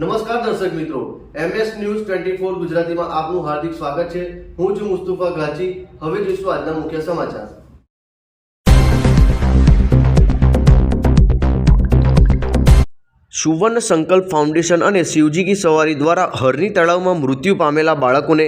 નમસ્કાર દર્શક મિત્રો એમએસ ન્યૂઝ ટ્વેન્ટી ફોર ગુજરાતીમાં આપનું હાર્દિક સ્વાગત છે. હું છું મુસ્તુફા ગાજી હવે જોઈશું આજના મુખ્ય સમાચાર. સુવર્ણ સંકલ્પ ફાઉન્ડેશન અને શિવજી કી સવારી દ્વારા હરની તળાવમાં મૃત્યુ પામેલા બાળકોને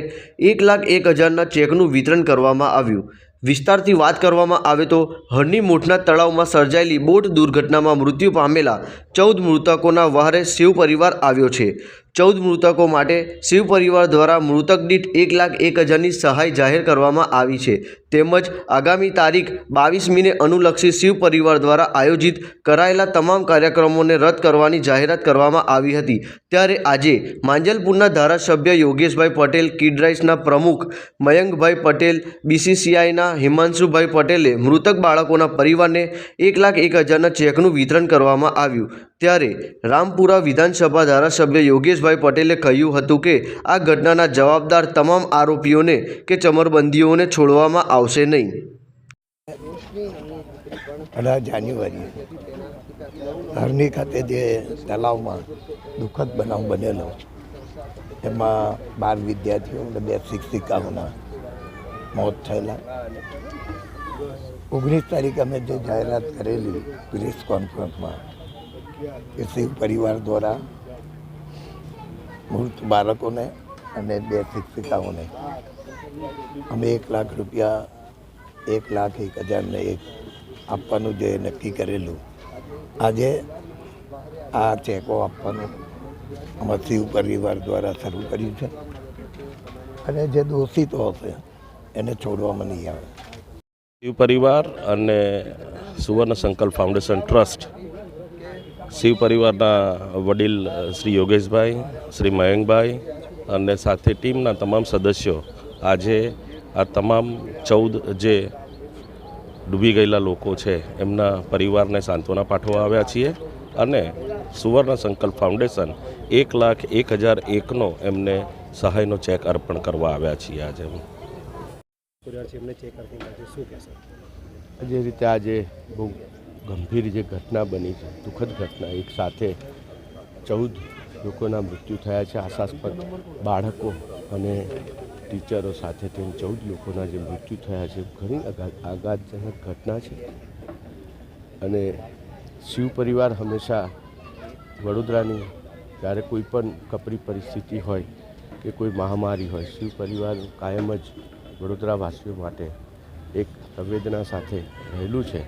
એક લાખ એક હજારના ચેકનું વિતરણ કરવામાં આવ્યું. વિસ્તારથી વાત કરવામાં આવે તો હળની મોઠના તળાવમાં સર્જાયેલી બોટ દુર્ઘટનામાં મૃત્યુ પામેલા ચૌદ મૃતકોના વહારે શિવ પરિવાર આવ્યો છે. ચૌદ મૃતકો માટે શિવ પરિવાર દ્વારા મૃતક દીઠ એક લાખ એક હજારની સહાય જાહેર કરવામાં આવી છે. તેમજ આગામી તારીખ બાવીસમીને અનુલક્ષી શિવ પરિવાર દ્વારા આયોજિત કરાયેલા તમામ કાર્યક્રમોને રદ કરવાની જાહેરાત કરવામાં આવી હતી. ત્યારે આજે માંજલપુરના ધારાસભ્ય યોગેશભાઈ પટેલ કિડરાઇસના પ્રમુખ મયંકભાઈ પટેલ, બીસીસીઆઈના હિમાંશુભાઈ પટેલે, મૃતક બાળકોના પરિવારને એક લાખ એક હજારના ચેકનું વિતરણ કરવામાં આવ્યું. ત્યારે રામપુરા વિધાનસભા ધારાસભ્ય યોગેશભાઈ પટેલે કહ્યું હતું કે, આ ઘટનાના જવાબદાર તમામ આરોપીઓને કે ચમરબંધીઓને છોડવામાં આવશે નહીં. અઢાર જાન્યુઆરી હરની ખાતે જે તલાવમાં દુઃખદ બનાવ બનેલો, એમાં બાર વિદ્યાર્થીઓ અને બે શિક્ષિકાઓના મોત થયેલા. ઓગણીસ તારીખે અમે જે જાહેરાત કરેલી પ્રેસ કોન્ફરન્સમાં એ શિવ પરિવાર દ્વારા મૃત બાળકોને અને બે શિક્ષિકાઓને અમે એક લાખ રૂપિયા, એક લાખ, એક હજારને એક આપવાનું જે નક્કી કરેલું. આજે આ ચેકો આપવાનું અમારા શિવ પરિવાર દ્વારા શરૂ કર્યું છે. અને જે દોષિતો હશે, એને છોડવામાં નહીં આવે. શિવ પરિવાર અને સુવર્ણ સંકલ્પ ફાઉન્ડેશન ટ્રસ્ટ શિવ પરિવારના વડીલ શ્રી યોગેશભાઈ, શ્રી મયંકભાઈ અને સાથે ટીમના તમામ સદસ્યો આજે આ તમામ ચૌદ જે ડૂબી ગયેલા લોકો છે, એમના પરિવારને સાંત્વના પાઠવવા આવ્યા છીએ અને સુવર્ણ સંકલ્પ ફાઉન્ડેશન એક લાખ એક હજાર એકનો એમને સહાયનો ચેક અર્પણ કરવા આવ્યા છીએ આજે જે રીતે આજે બહુ ગંભીર જે ઘટના બની છે, દુઃખદ ઘટના, એક સાથે ચૌદ લોકોના મૃત્યુ થયા છે, આશાસ્પદ બાળકો અને ટીચરો સાથે થઈને ચૌદ લોકોના જે મૃત્યુ થયા છે, ઘણી આઘાતજનક ઘટના છે. અને શિવ પરિવાર હંમેશા વડોદરાની, જ્યારે કોઈ પણ કપરી પરિસ્થિતિ હોય કે કોઈ મહામારી હોય, શિવ પરિવાર કાયમ જ વડોદરાવાસીઓ માટે એક સંવેદના સાથે રહેલું છે.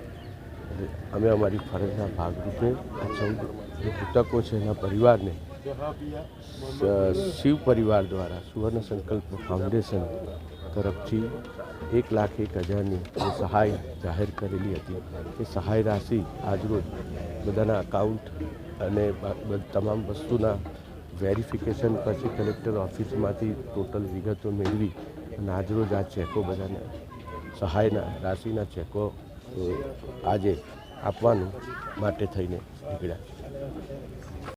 અમે અમારી ફરજના ભાગરૂપે આ ચૌદ જે મૃતકો છે એના પરિવારને શિવ પરિવાર દ્વારા સુવર્ણ સંકલ્પ ફાઉન્ડેશન તરફથી એક લાખ એક હજારની સહાય જાહેર કરેલી હતી, એ સહાય રાશિ આજરોજ બધાના અકાઉન્ટ અને તમામ વસ્તુના વેરિફિકેશન પછી કલેક્ટર ઓફિસમાંથી ટોટલ વિગતો મેળવી અને આજરોજ આ ચેકો બધાને સહાયના, રાશિના ચેકો આજે આપવાનું માટે થઈને નીકળ્યા